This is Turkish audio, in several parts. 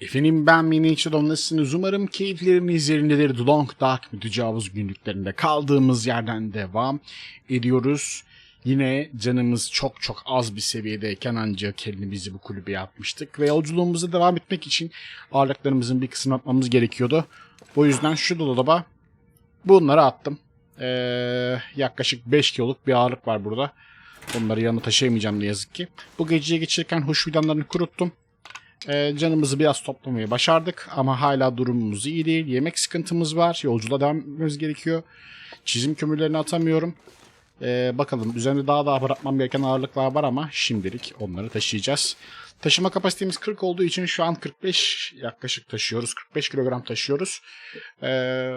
Efendim ben Miniature nasılsınız? Umarım keyifleriniz yerindedir. The Long Dark mütecavüz günlüklerinde kaldığımız yerden devam ediyoruz. Yine canımız çok çok az bir seviyedeyken ancak kendimizi bu kulübeye atmıştık. Ve yolculuğumuza devam etmek için ağırlıklarımızın bir kısmını atmamız gerekiyordu. O yüzden şu dolaba bunları attım. Ee, yaklaşık 5 kiloluk bir ağırlık var burada. Onları yanına taşıyamayacağım ne yazık ki. Bu geceyi geçirirken huş fidanlarını kuruttum. Ee, canımızı biraz toplamayı başardık ama hala durumumuz iyi değil. Yemek sıkıntımız var. Yolculuğa devam etmemiz gerekiyor. Çizim kömürlerini atamıyorum. Ee, bakalım üzerinde daha daha bırakmam gereken ağırlıklar var ama şimdilik onları taşıyacağız. Taşıma kapasitemiz 40 olduğu için şu an 45 yaklaşık taşıyoruz. 45 kilogram taşıyoruz. Ee,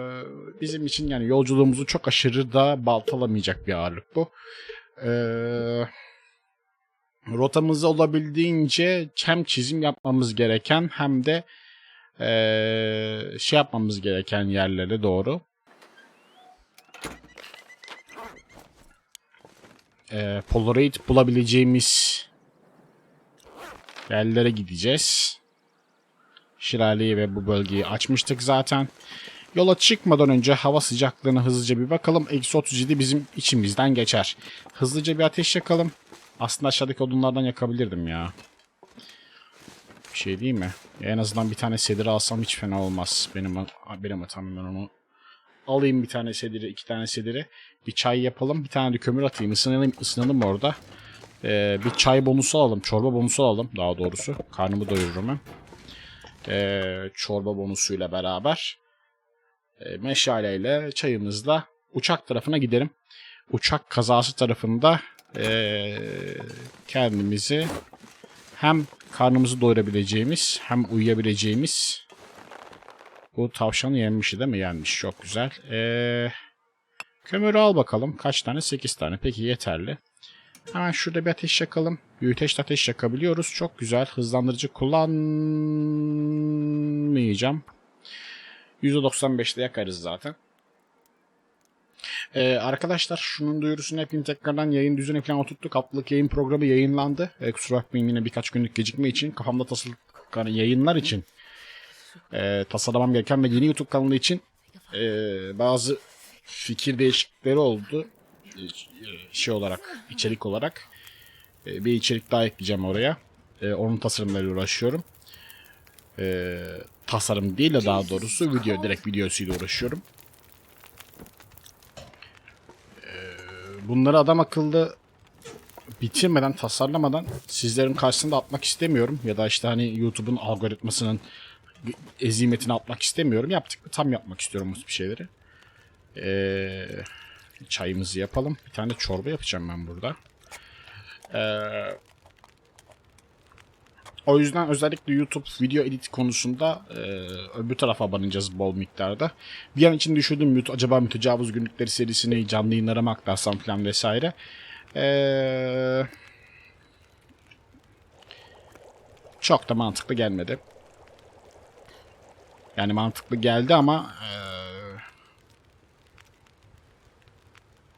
bizim için yani yolculuğumuzu çok aşırı da baltalamayacak bir ağırlık bu. Ee, rotamızı olabildiğince hem çizim yapmamız gereken hem de ee, şey yapmamız gereken yerlere doğru ee, Polaroid bulabileceğimiz yerlere gideceğiz. Şiraleyi ve bu bölgeyi açmıştık zaten. Yola çıkmadan önce hava sıcaklığına hızlıca bir bakalım. Eksi 37 bizim içimizden geçer. Hızlıca bir ateş yakalım. Aslında aşağıdaki odunlardan yakabilirdim ya. Bir şey değil mi? En azından bir tane sedir alsam hiç fena olmaz. Benim benim hatam ben onu alayım bir tane sediri, iki tane sediri. Bir çay yapalım, bir tane de kömür atayım. Isınalım, ısınalım orada. Ee, bir çay bonusu alalım, çorba bonusu alalım daha doğrusu. Karnımı doyururum hem. Ee, çorba bonusuyla beraber. Ee, meşaleyle çayımızla uçak tarafına gidelim. Uçak kazası tarafında ee, kendimizi hem karnımızı doyurabileceğimiz hem uyuyabileceğimiz bu tavşanı yenmişti değil mi? Yenmiş. Çok güzel. Ee, kömürü al bakalım. Kaç tane? 8 tane. Peki yeterli. Hemen şurada bir ateş yakalım. Büyüteçte ateş yakabiliyoruz. Çok güzel. Hızlandırıcı kullanmayacağım. %95'te yakarız zaten. Ee, arkadaşlar şunun duyurusunu yapayım tekrardan yayın düzeni falan oturttuk. Haftalık yayın programı yayınlandı. Ee, kusura bakmayın yine birkaç günlük gecikme için. Kafamda tasarlık yani yayınlar için e, tasarlamam gereken ve yeni YouTube kanalı için e, bazı fikir değişiklikleri oldu. E, şey olarak, içerik olarak. E, bir içerik daha ekleyeceğim oraya. E, onun tasarımlarıyla uğraşıyorum. E, tasarım değil de daha doğrusu video, direkt videosuyla uğraşıyorum. Bunları adam akıllı bitirmeden, tasarlamadan sizlerin karşısında atmak istemiyorum. Ya da işte hani YouTube'un algoritmasının ezimetini atmak istemiyorum. Yaptık mı tam yapmak istiyorum bu şeyleri. Ee, çayımızı yapalım. Bir tane çorba yapacağım ben burada. Ee, o yüzden özellikle YouTube video edit konusunda e, öbür tarafa abanacağız bol miktarda. Bir an için düşündüm acaba mütecavüz günlükleri serisini canlı yayınlara mı aktarsam falan vesaire. Ee, çok da mantıklı gelmedi. Yani mantıklı geldi ama e,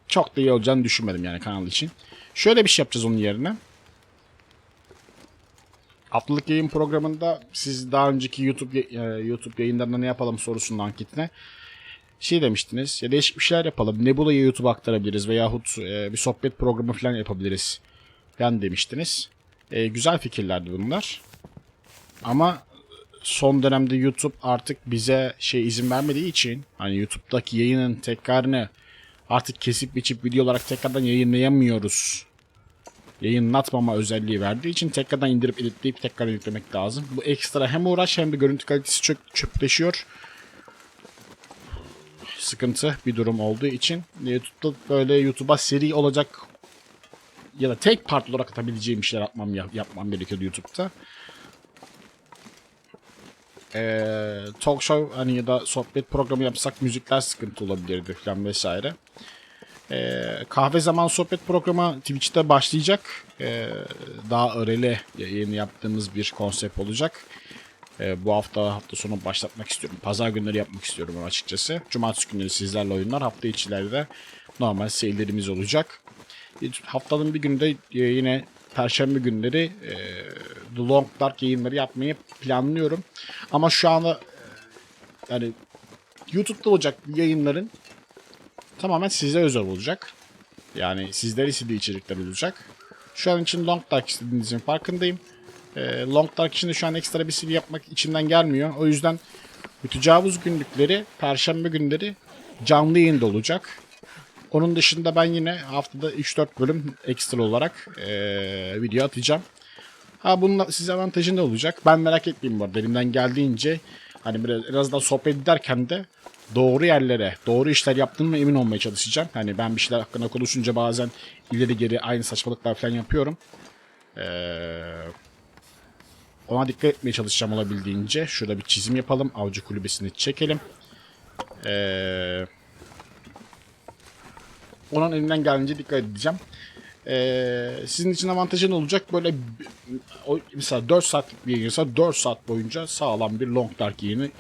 çok da iyi olacağını düşünmedim yani kanal için. Şöyle bir şey yapacağız onun yerine. Haftalık yayın programında siz daha önceki YouTube e, YouTube yayınlarında ne yapalım sorusunun anketine şey demiştiniz ya değişik bir şeyler yapalım. Nebula'yı YouTube'a aktarabiliriz veyahut e, bir sohbet programı falan yapabiliriz falan demiştiniz. E, güzel fikirlerdi bunlar. Ama son dönemde YouTube artık bize şey izin vermediği için hani YouTube'daki yayının tekrarını artık kesip biçip video olarak tekrardan yayınlayamıyoruz. Yayınlatmama özelliği verdiği için tekrardan indirip editleyip tekrar yüklemek lazım. Bu ekstra hem uğraş hem de görüntü kalitesi çok çöpleşiyor. Sıkıntı bir durum olduğu için YouTube'da böyle YouTube'a seri olacak ya da tek part olarak atabileceğim işler yapmam, yapmam gerekiyordu YouTube'da e, talk show hani ya da sohbet programı yapsak müzikler sıkıntı olabilirdi falan vesaire. E, kahve zaman sohbet programı Twitch'te başlayacak. E, daha öreli yayın yaptığımız bir konsept olacak. E, bu hafta hafta sonu başlatmak istiyorum. Pazar günleri yapmak istiyorum açıkçası. Cumartesi günleri sizlerle oyunlar. Hafta içilerde normal seyirlerimiz olacak. Haftanın bir günde yine Perşembe günleri e, The Long Dark yayınları yapmayı planlıyorum. Ama şu anda e, yani YouTube'da olacak yayınların tamamen size özel olacak. Yani sizler istediği içerikler olacak. Şu an için Long Dark istediğinizin farkındayım. E, Long Dark için de şu an ekstra bir CV yapmak içimden gelmiyor. O yüzden mütecavüz günlükleri Perşembe günleri canlı yayında olacak. Onun dışında ben yine haftada 3-4 bölüm ekstra olarak eee, video atacağım. Ha bunun size avantajı ne olacak? Ben merak etmeyeyim bu arada. Elimden geldiğince hani biraz en azından sohbet ederken de doğru yerlere, doğru işler yaptığıma emin olmaya çalışacağım. Hani ben bir şeyler hakkında konuşunca bazen ileri geri aynı saçmalıklar falan yapıyorum. Eee ona dikkat etmeye çalışacağım olabildiğince. Şurada bir çizim yapalım. Avcı kulübesini çekelim. Eee onun elinden geldiğince dikkat edeceğim. Ee, sizin için avantajı ne olacak? Böyle mesela 4 saatlik bir yayınsa 4 saat boyunca sağlam bir Long Dark yayını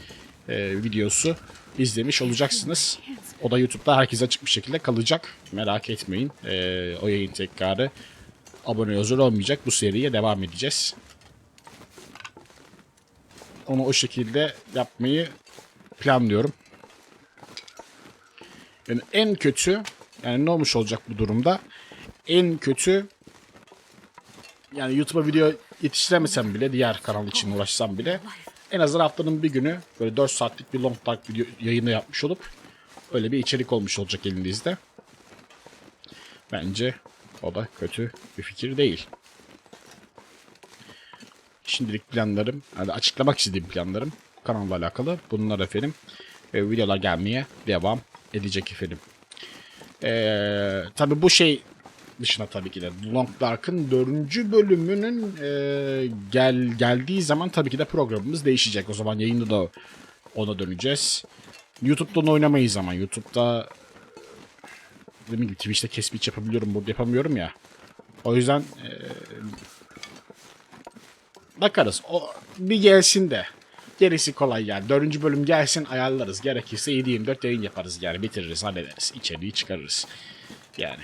e, videosu izlemiş olacaksınız. O da YouTube'da herkese açık bir şekilde kalacak. Merak etmeyin. Ee, o yayın tekrarı abone özel olmayacak. Bu seriye devam edeceğiz. Onu o şekilde yapmayı planlıyorum. Yani en kötü yani ne olmuş olacak bu durumda? En kötü yani YouTube'a video yetiştiremesem bile diğer kanal için uğraşsam bile en azından haftanın bir günü böyle 4 saatlik bir long dark video yayını yapmış olup öyle bir içerik olmuş olacak elinizde. Bence o da kötü bir fikir değil. Şimdilik planlarım, yani açıklamak istediğim planlarım kanalla alakalı. Bunlar efendim ve videolar gelmeye devam edecek efendim. Ee, tabii bu şey dışına tabii ki de Long Dark'ın dördüncü bölümünün e, gel geldiği zaman tabii ki de programımız değişecek. O zaman yayında da ona döneceğiz. YouTube'da onu oynamayız ama YouTube'da dediğim gibi Twitch'te kesmiş yapabiliyorum burada yapamıyorum ya. O yüzden e, bakarız. O bir gelsin de. Gerisi kolay yani. Dördüncü bölüm gelsin ayarlarız. Gerekirse 7-24 yayın yaparız yani. Bitiririz, hallederiz. İçeriği çıkarırız. Yani.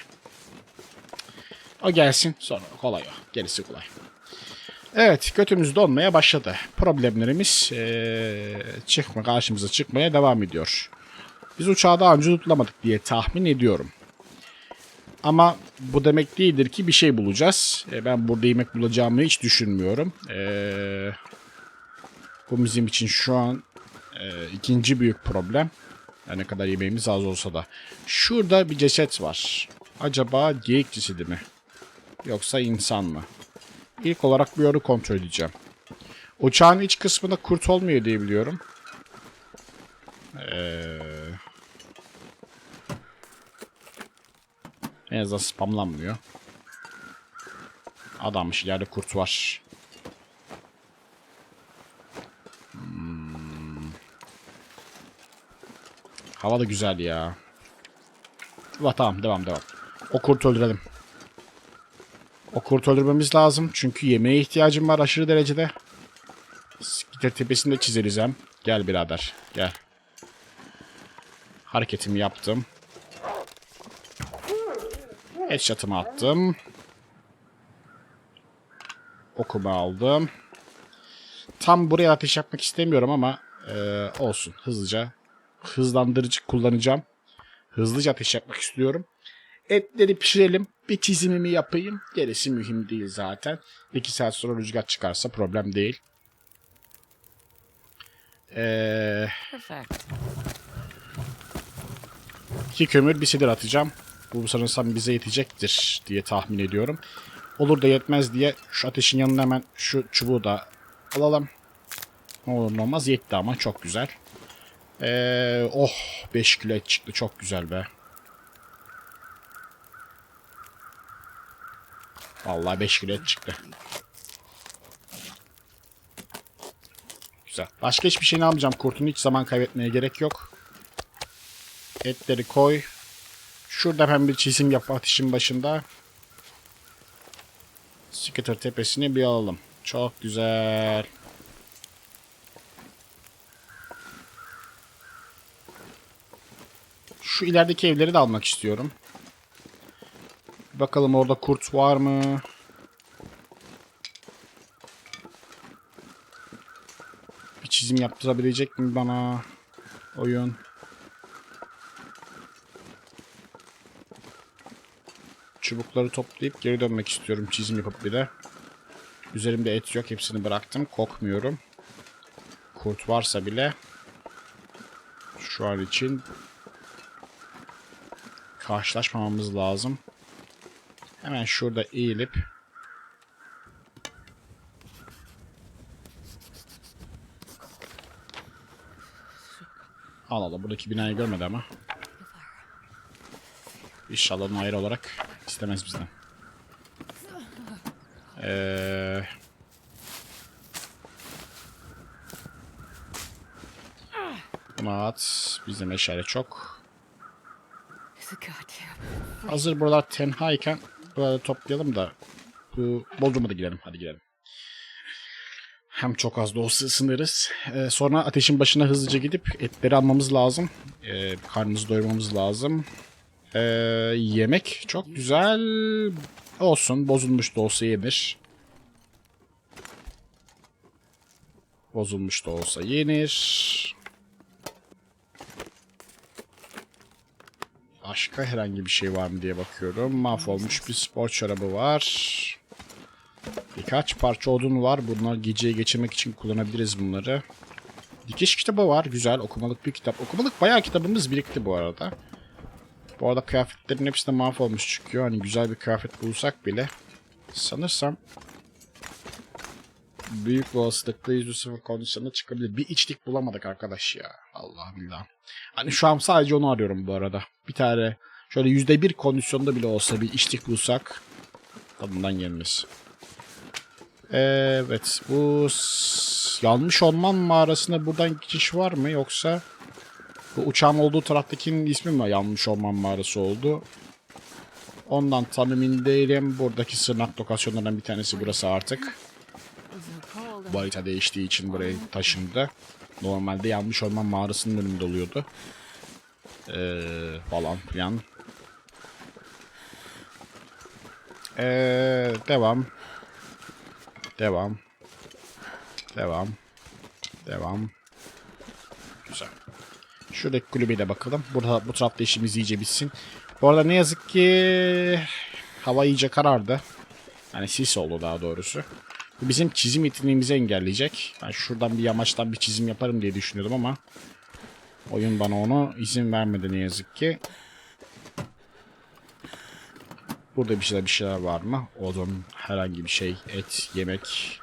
O gelsin sonra kolay o. Gerisi kolay. Evet kötümüz donmaya başladı. Problemlerimiz eee, çıkma karşımıza çıkmaya devam ediyor. Biz uçağı daha önce tutlamadık diye tahmin ediyorum. Ama bu demek değildir ki bir şey bulacağız. E, ben burada yemek bulacağımı hiç düşünmüyorum. Eee bu bizim için şu an e, ikinci büyük problem. Yani ne kadar yemeğimiz az olsa da. Şurada bir ceset var. Acaba geyik cesedi mi? Yoksa insan mı? İlk olarak bir yoru kontrol edeceğim. Uçağın iç kısmında kurt olmuyor diye biliyorum. Ee, en azından spamlanmıyor. Adammış ileride kurt var. Hava da güzel ya. Va tamam devam devam. O kurt öldürelim. O kurt öldürmemiz lazım. Çünkü yemeğe ihtiyacım var aşırı derecede. Skitter tepesinde çizeriz hem. Gel birader gel. Hareketimi yaptım. Headshot'ımı attım. Okumu aldım. Tam buraya ateş yapmak istemiyorum ama eee, olsun hızlıca hızlandırıcı kullanacağım. Hızlıca ateş yapmak istiyorum. Etleri pişirelim. Bir çizimimi yapayım. Gerisi mühim değil zaten. 2 saat sonra rüzgar çıkarsa problem değil. Ee, iki kömür bir sedir atacağım. Bu sanırsam bize yetecektir diye tahmin ediyorum. Olur da yetmez diye şu ateşin yanına hemen şu çubuğu da alalım. Ne olur ne olmaz yetti ama çok güzel. Ee, oh 5 kilo et çıktı çok güzel be. Vallahi 5 kilo et çıktı. Güzel. Başka hiçbir şeyini almayacağım. Kurtun hiç zaman kaybetmeye gerek yok. Etleri koy. Şurada hemen bir çizim yap ateşin başında. Skitter tepesini bir alalım. Çok güzel. Şu ilerideki evleri de almak istiyorum. Bakalım orada kurt var mı? Bir çizim yaptırabilecek mi bana oyun? Çubukları toplayıp geri dönmek istiyorum çizim yapıp bir de. Üzerimde et yok hepsini bıraktım. Kokmuyorum. Kurt varsa bile şu an için karşılaşmamamız lazım. Hemen şurada eğilip Allah Allah buradaki binayı görmedi ama. İnşallah Nair olarak istemez bizden. Ee, bunu at. Bizde meşale çok. Hazır buralar tenhayken buraları toplayalım da bu Bodrum'a da gidelim. Hadi gidelim. Hem çok az da olsa ısınırız. Ee, sonra ateşin başına hızlıca gidip etleri almamız lazım. Ee, karnımızı doyurmamız lazım. Ee, yemek çok güzel olsun. Bozulmuş da olsa yenir. Bozulmuş da olsa yenir. Başka herhangi bir şey var mı diye bakıyorum. Mahvolmuş bir spor çorabı var. Birkaç parça odun var. Bunlar geceye geçirmek için kullanabiliriz bunları. Dikiş kitabı var. Güzel. Okumalık bir kitap. Okumalık bayağı kitabımız birikti bu arada. Bu arada kıyafetlerin hepsi de mahvolmuş çıkıyor. Hani güzel bir kıyafet bulsak bile. Sanırsam büyük olasılıkla %0 kondisyonda çıkabilir. Bir içlik bulamadık arkadaş ya. Allah billah. Hani şu an sadece onu arıyorum bu arada. Bir tane şöyle %1 kondisyonda bile olsa bir içlik bulsak tadından yenmez. Evet bu yanlış orman mağarasına buradan geçiş var mı yoksa bu uçağın olduğu taraftakinin ismi mi yanlış orman mağarası oldu? Ondan tam emin değilim. Buradaki sırnak lokasyonlarından bir tanesi burası artık. Bu değiştiği için buraya taşındı. Normalde yanlış orman mağarasının önünde oluyordu. Ee, falan filan. Ee, devam. Devam. Devam. Devam. Güzel. Şuradaki kulübeye de bakalım. Burada bu tarafta işimiz iyice bitsin. Bu arada ne yazık ki hava iyice karardı. Yani sis oldu daha doğrusu. Bizim çizim yeteneğimizi engelleyecek. Ben şuradan bir yamaçtan bir çizim yaparım diye düşünüyordum ama oyun bana onu izin vermedi ne yazık ki. Burada bir şeyler bir şeyler var mı? Odun, herhangi bir şey, et, yemek,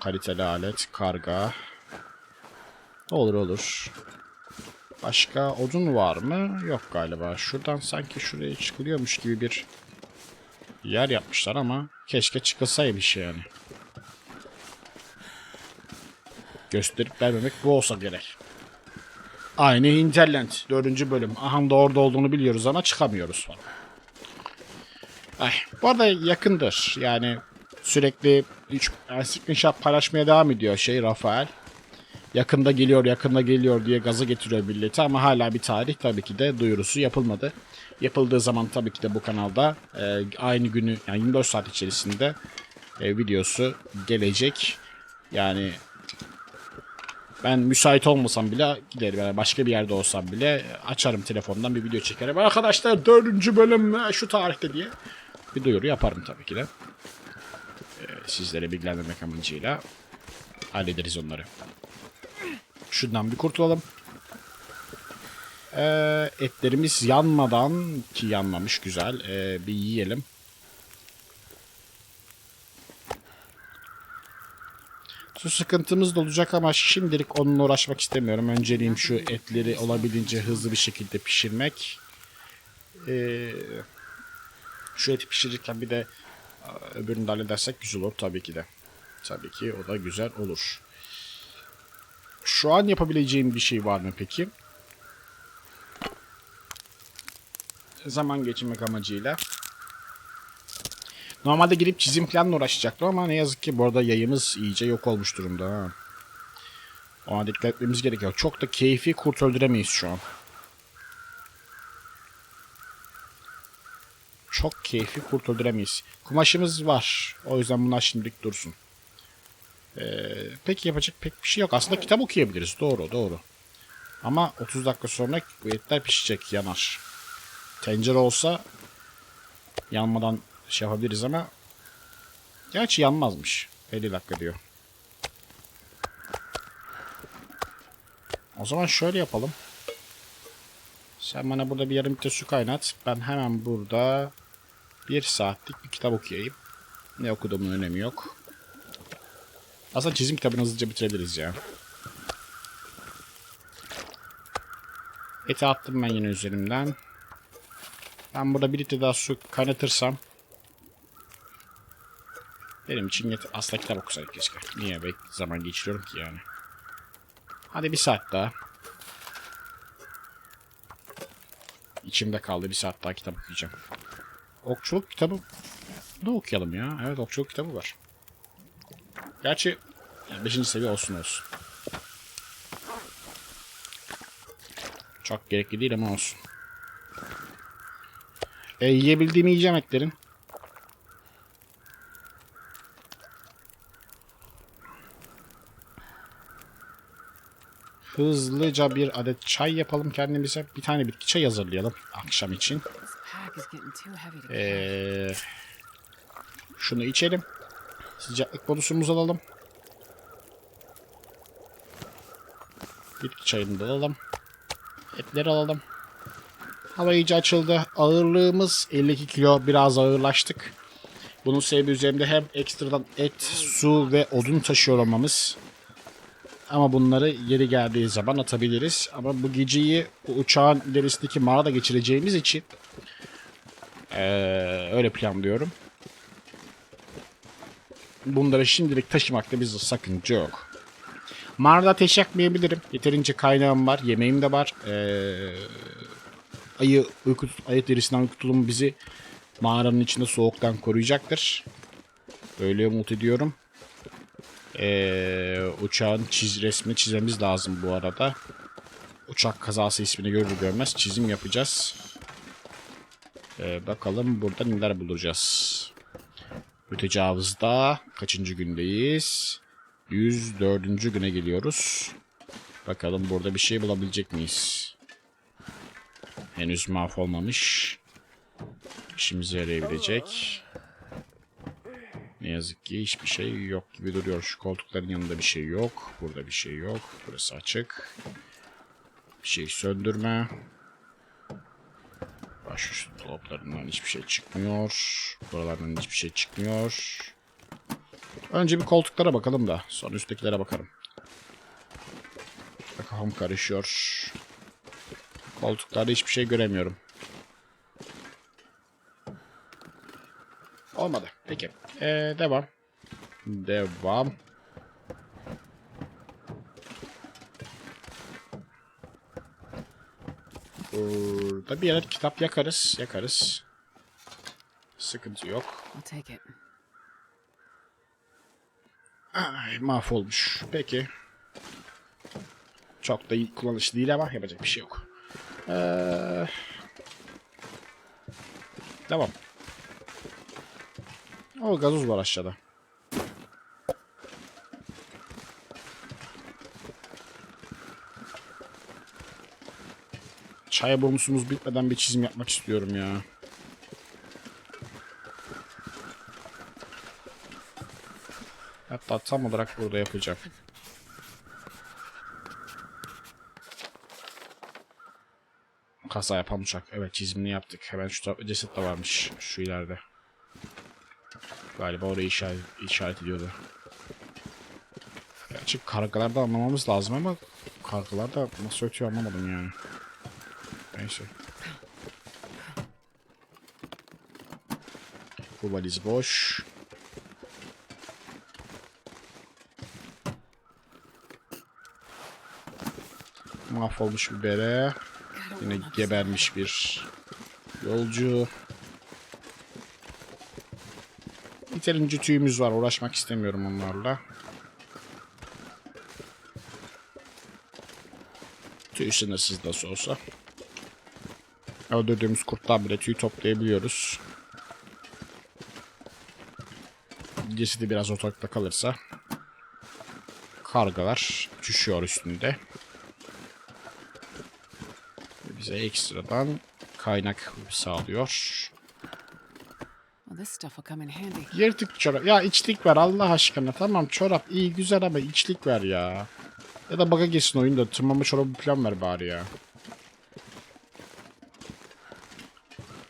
kaliteli alet, karga. Olur olur. Başka odun var mı? Yok galiba. Şuradan sanki şuraya çıkılıyormuş gibi bir yer yapmışlar ama keşke çıkılsaymış yani. Gösterip vermemek bu olsa gerek. Aynı Hinterland 4. bölüm. Aha da orada olduğunu biliyoruz ama çıkamıyoruz falan. Ay, bu arada yakındır. Yani sürekli üç, yani screenshot paylaşmaya devam ediyor şey Rafael. Yakında geliyor, yakında geliyor diye gaza getiriyor milleti ama hala bir tarih tabii ki de duyurusu yapılmadı. Yapıldığı zaman tabii ki de bu kanalda e, aynı günü yani 24 saat içerisinde e, videosu gelecek. Yani ben müsait olmasam bile giderim yani başka bir yerde olsam bile açarım telefondan bir video çekerim. Arkadaşlar dördüncü bölüm şu tarihte diye bir duyuru yaparım tabii ki de. E, sizlere bilgilendirmek amacıyla hallederiz onları. Şundan bir kurtulalım. Ee, etlerimiz yanmadan ki yanmamış güzel ee, bir yiyelim. Su sıkıntımız da olacak ama şimdilik onunla uğraşmak istemiyorum. Önceliğim şu etleri olabildiğince hızlı bir şekilde pişirmek. Ee, şu eti pişirirken bir de öbürünü de halledersek güzel olur tabii ki de. Tabii ki o da güzel olur. Şu an yapabileceğim bir şey var mı peki? Zaman geçirmek amacıyla. Normalde girip çizim planla uğraşacaktım ama ne yazık ki bu arada yayımız iyice yok olmuş durumda. Ha. Ona dikkat etmemiz gerekiyor. Çok da keyfi kurt öldüremeyiz şu an. Çok keyfi kurt öldüremeyiz. Kumaşımız var. O yüzden bunlar şimdilik dursun. Ee, pek yapacak pek bir şey yok. Aslında kitap okuyabiliriz. Doğru doğru. Ama 30 dakika sonra bu etler pişecek yanar. Tencere olsa yanmadan şey yapabiliriz ama gerçi yanmazmış. 50 dakika diyor. O zaman şöyle yapalım. Sen bana burada bir yarım litre su kaynat. Ben hemen burada bir saatlik bir kitap okuyayım. Ne okuduğumun önemi yok. Aslında çizim kitabını hızlıca bitirebiliriz ya. Eti attım ben yine üzerimden. Ben burada bir litre daha su kaynatırsam benim için yeter. Aslında kitap okusaydık keşke. Niye bek zaman geçiriyorum ki yani. Hadi bir saat daha. İçimde kaldı bir saat daha kitap okuyacağım. Okçuluk kitabı da okuyalım ya. Evet okçuluk kitabı var. Gerçi 5. seviye olsun olsun. Çok gerekli değil ama olsun. E, yiyebildiğim yiyeceğim etlerin. Hızlıca bir adet çay yapalım kendimize. Bir tane bitki çay hazırlayalım akşam için. Ee, şunu içelim. Sıcaklık bonusumuzu alalım. Bitki çayını da alalım. Etleri alalım. Hava iyice açıldı. Ağırlığımız 52 kilo. Biraz ağırlaştık. Bunun sebebi üzerimde hem ekstradan et, su ve odun taşıyor olmamız. Ama bunları yeri geldiği zaman atabiliriz. Ama bu geceyi bu uçağın ilerisindeki mağarada geçireceğimiz için ee, öyle planlıyorum. Bunları şimdilik taşımakta bizde sakınca yok. Mağarada ateş yakmayabilirim. Yeterince kaynağım var. Yemeğim de var. Ee, ayı uyku, ayı derisinden uyku tulumu bizi mağaranın içinde soğuktan koruyacaktır. Öyle umut ediyorum. Ee, uçağın çiz resmini çizmemiz lazım bu arada. Uçak kazası ismini görür görmez çizim yapacağız. Ee, bakalım burada neler bulacağız. Mütecavızda kaçıncı gündeyiz? 104. güne geliyoruz. Bakalım burada bir şey bulabilecek miyiz? Henüz mahvolmamış. İşimize yarayabilecek. Ne yazık ki hiçbir şey yok gibi duruyor. Şu koltukların yanında bir şey yok. Burada bir şey yok. Burası açık. Bir şey söndürme. Baş dolaplarından hiçbir şey çıkmıyor. Buralardan hiçbir şey çıkmıyor. Önce bir koltuklara bakalım da sonra üsttekilere bakarım. Kafam karışıyor. Koltuklarda hiçbir şey göremiyorum. Olmadı. Peki. Ee, devam. Devam. Burada bir adet kitap yakarız. Yakarız. Sıkıntı yok. Ay, mahvolmuş. Peki. Çok da iyi kullanışlı değil ama yapacak bir şey yok. Ee, devam. O gazoz var aşağıda. Çay bonusumuz bitmeden bir çizim yapmak istiyorum ya. Hatta tam olarak burada yapacağım. Kasa yapan uçak. Evet çizimini yaptık. Hemen şu tarafta ceset de varmış. Şu ileride. Galiba orayı işaret, işaret ediyordu. Gerçi kargalarda anlamamız lazım ama kargalarda nasıl ötüyor anlamadım yani. Neyse. Bu valiz boş. Mahvolmuş bir bere. Yine gebermiş bir yolcu. Yeterince tüyümüz var. Uğraşmak istemiyorum onlarla. Tüy sınırsız nasıl olsa. Öldürdüğümüz kurttan bile tüy toplayabiliyoruz. Cesedi biraz ortalıkta kalırsa kargalar uçuşuyor üstünde. Bize ekstradan kaynak sağlıyor. Yırtık çorap. Ya içlik ver Allah aşkına. Tamam çorap iyi güzel ama içlik ver ya. Ya da baga geçsin oyunda. Tırmanma çorabı plan ver bari ya.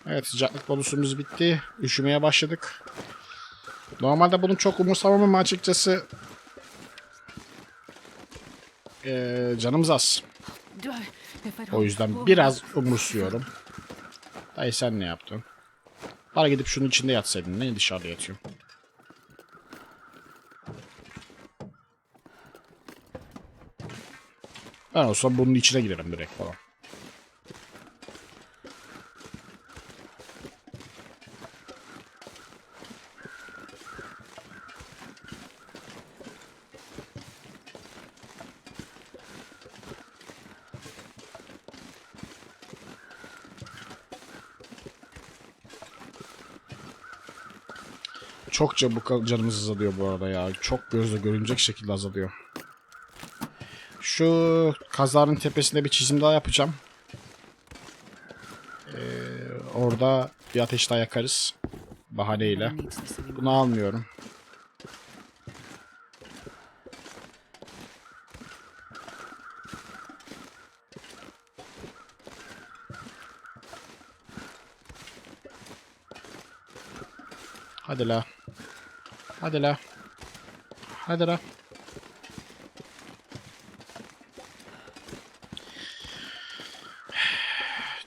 Evet sıcaklık bonusumuz bitti. Üşümeye başladık. Normalde bunu çok umursamam ama açıkçası eee, canımız az. O yüzden biraz umursuyorum. Dayı sen ne yaptın? Bari gidip şunun içinde yatsaydın. Ne dışarıda yatıyorsun? Ben olsam bunun içine girerim direkt falan. Çok çabuk canımız azalıyor bu arada ya. Çok gözle görünecek şekilde azalıyor. Şu kazların tepesinde bir çizim daha yapacağım. Ee, orada bir ateş daha yakarız. Bahaneyle. Bunu almıyorum. Hadi la. Hadi la. Hadi la.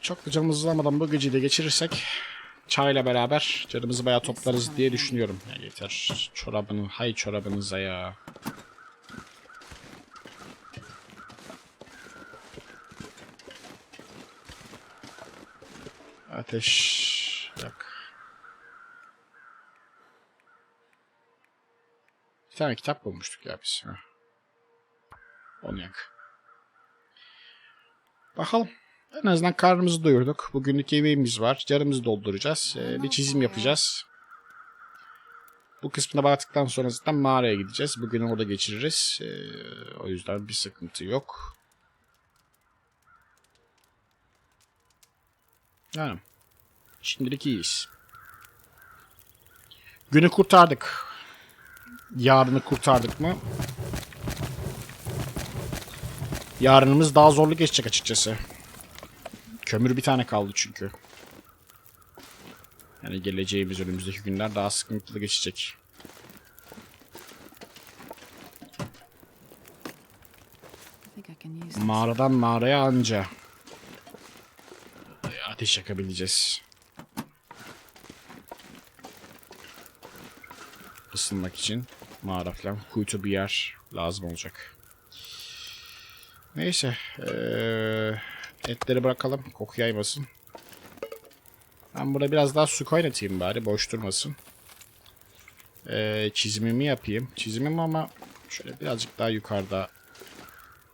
Çok da canımızı almadan bu geceyi de geçirirsek çayla beraber canımızı bayağı toplarız diye düşünüyorum. Ya yeter. Çorabını, hay çorabınıza ya. Ateş yak. Bir tane kitap bulmuştuk ya biz. Ha. Onu yak. Bakalım. En azından karnımızı doyurduk. Bugünlük yemeğimiz var. Canımızı dolduracağız. Ee, bir çizim yapacağız. Bu kısmına baktıktan sonra zaten mağaraya gideceğiz. Bugün orada geçiririz. Ee, o yüzden bir sıkıntı yok. Yani şimdilik iyiyiz. Günü kurtardık. Yarını kurtardık mı? Yarınımız daha zorlu geçecek açıkçası. Kömür bir tane kaldı çünkü. Yani geleceğimiz önümüzdeki günler daha sıkıntılı geçecek. Mağaradan mağaraya anca ateş yakabileceğiz. Isınmak için mağara falan kuytu bir yer lazım olacak. Neyse. eee, etleri bırakalım. Koku yaymasın. Ben burada biraz daha su kaynatayım bari. Boş durmasın. Eee, çizimimi yapayım. Çizimim ama şöyle birazcık daha yukarıda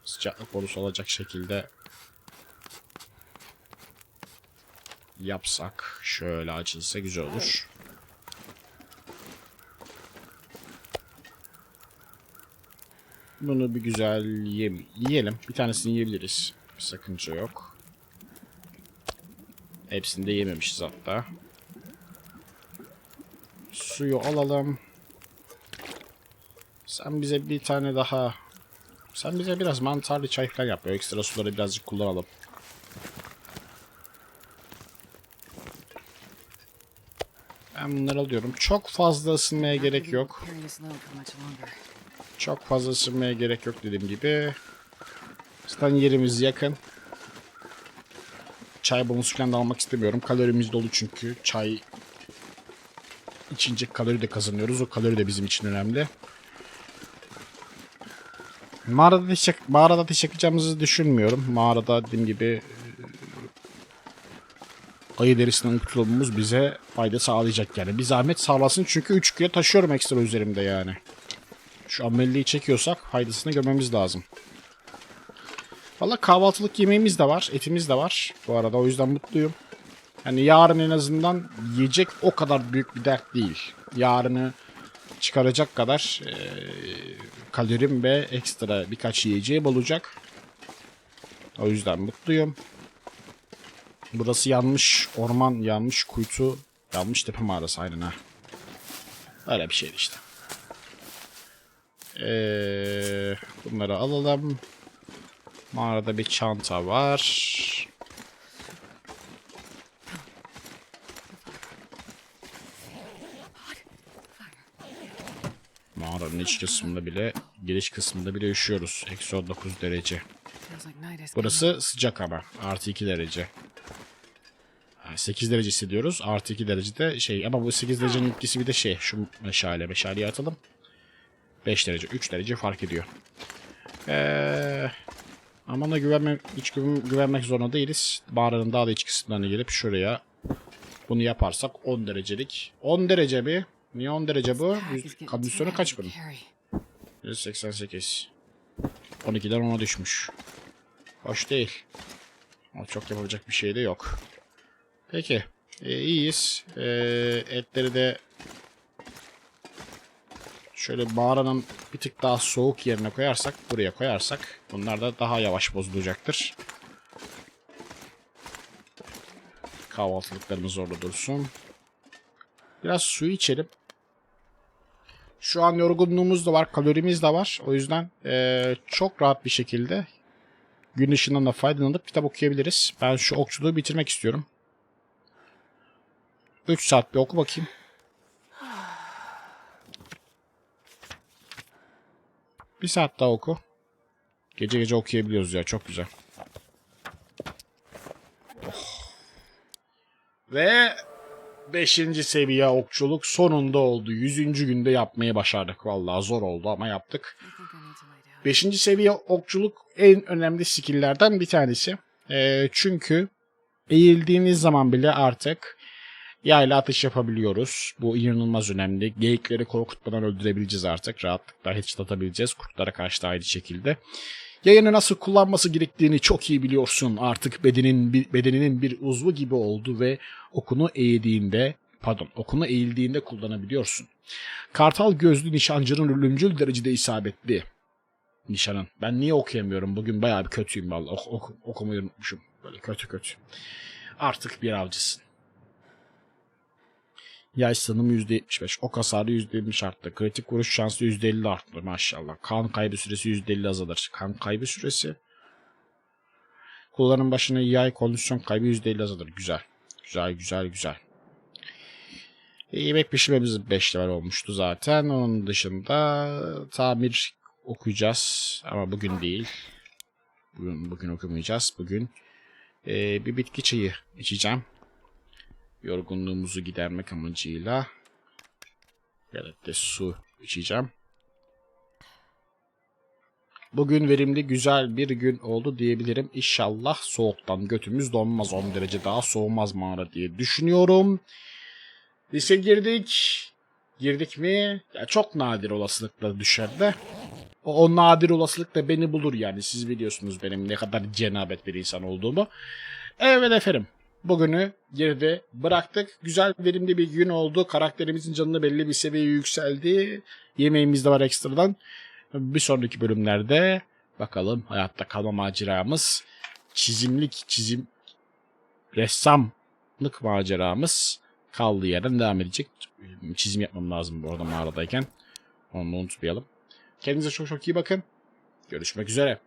sıcaklık borusu olacak şekilde yapsak şöyle açılsa güzel olur. Bunu bir güzel yiyelim. Bir tanesini yiyebiliriz. Bir sakınca yok. Hepsini de yememişiz hatta. Suyu alalım. Sen bize bir tane daha sen bize biraz mantarlı çay falan yap. Ekstra suları birazcık kullanalım. Ben bunları alıyorum. Çok fazla ısınmaya gerek yok. Çok fazla ısınmaya gerek yok dediğim gibi. Zaten yerimiz yakın. Çay bonusu falan da almak istemiyorum. Kalorimiz dolu çünkü. Çay içince kalori de kazanıyoruz. O kalori de bizim için önemli. Mağarada ateş, mağarada ateş yakacağımızı düşünmüyorum. Mağarada dediğim gibi e, ayı derisinden kurtulmamız bize fayda sağlayacak yani. Bir zahmet sağlasın çünkü 3 kilo taşıyorum ekstra üzerimde yani. Şu amelliyi çekiyorsak faydasını görmemiz lazım. Valla kahvaltılık yemeğimiz de var. Etimiz de var. Bu arada o yüzden mutluyum. Yani yarın en azından yiyecek o kadar büyük bir dert değil. Yarını çıkaracak kadar e, kalorim ve ekstra birkaç yiyeceğim olacak. O yüzden mutluyum. Burası yanmış orman, yanmış kuytu, yanmış tepe mağarası aynen ha. Öyle bir şeydi işte. Ee, bunları alalım. Mağarada bir çanta var. Mağaranın iç kısmında bile, giriş kısmında bile üşüyoruz. Eksi 19 derece. Burası sıcak ama. Artı 2 derece. Ha, 8 derece hissediyoruz. Artı 2 derecede şey ama bu 8 derecenin etkisi bir de şey. Şu meşale. Meşaleyi atalım. 5 derece. 3 derece fark ediyor. Ee, amana güvenme, hiç güven- güvenmek zorunda değiliz. Mağaranın daha da iç kısımlarına gelip şuraya bunu yaparsak 10 derecelik. 10 derece mi? Niye 10 derece bu? Heavy kaç bunun? carry. 188. 12'den 10'a düşmüş. Hoş değil. Ama çok yapabilecek bir şey de yok. Peki. E, iyiyiz. E, etleri de şöyle mağaranın bir tık daha soğuk yerine koyarsak, buraya koyarsak bunlar da daha yavaş bozulacaktır. Kahvaltılıklarımız orada dursun. Biraz su içelim. Şu an yorgunluğumuz da var, kalorimiz de var. O yüzden eee, çok rahat bir şekilde gün ışığından da faydalanıp kitap okuyabiliriz. Ben şu okçuluğu bitirmek istiyorum. 3 saat bir oku bakayım. Bir saat daha oku. Gece gece okuyabiliyoruz ya çok güzel. Oh. Ve 5. seviye okçuluk sonunda oldu. 100. günde yapmayı başardık. Vallahi zor oldu ama yaptık. I think I need to lay down. Beşinci seviye okçuluk en önemli skill'lerden bir tanesi. Ee, çünkü eğildiğiniz zaman bile artık yayla atış yapabiliyoruz. Bu inanılmaz önemli. Geyikleri korkutmadan öldürebileceğiz artık. Rahatlıkla headshot atabileceğiz. Kurtlara karşı da aynı şekilde. Yayını nasıl kullanması gerektiğini çok iyi biliyorsun. Artık bedenin bir- bedeninin bir uzvu gibi oldu ve okunu eğdiğinde pardon okunu eğildiğinde kullanabiliyorsun. Kartal gözlü nişancının ölümcül derecede isabetli nişanın. Ben niye okuyamıyorum? Bugün bayağı bir kötüyüm vallahi. Ok, ok- okumayı unutmuşum. Böyle kötü kötü. Artık bir avcısın. Yay sanımı %75. Ok hasarı %70 arttı. Kritik vuruş şansı %50 arttı maşallah. Kan kaybı süresi %50 azalır. Kan kaybı süresi. Kullanım başına yay kondisyon kaybı %50 azalır. Güzel. Güzel güzel güzel. E, yemek pişirmemiz 5 level olmuştu zaten. Onun dışında tamir okuyacağız ama bugün değil. Bugün, bugün okumayacağız. Bugün e, bir bitki çayı içeceğim. Yorgunluğumuzu gidermek amacıyla. Evet de su içeceğim. Bugün verimli güzel bir gün oldu diyebilirim. İnşallah soğuktan götümüz donmaz 10 derece daha soğumaz mağara diye düşünüyorum. Lise girdik. Girdik mi? Ya çok nadir olasılıkla düşer de. O, o nadir olasılık da beni bulur yani. Siz biliyorsunuz benim ne kadar cenabet bir insan olduğumu. Evet efendim. Bugünü geride bıraktık. Güzel verimli bir gün oldu. Karakterimizin canını belli bir seviyeye yükseldi. Yemeğimiz de var ekstradan. Bir sonraki bölümlerde bakalım hayatta kalma maceramız. Çizimlik çizim ressamlık maceramız kaldığı yerden devam edecek. Çizim yapmam lazım bu arada mağaradayken. Onu unutmayalım. Kendinize çok çok iyi bakın. Görüşmek üzere.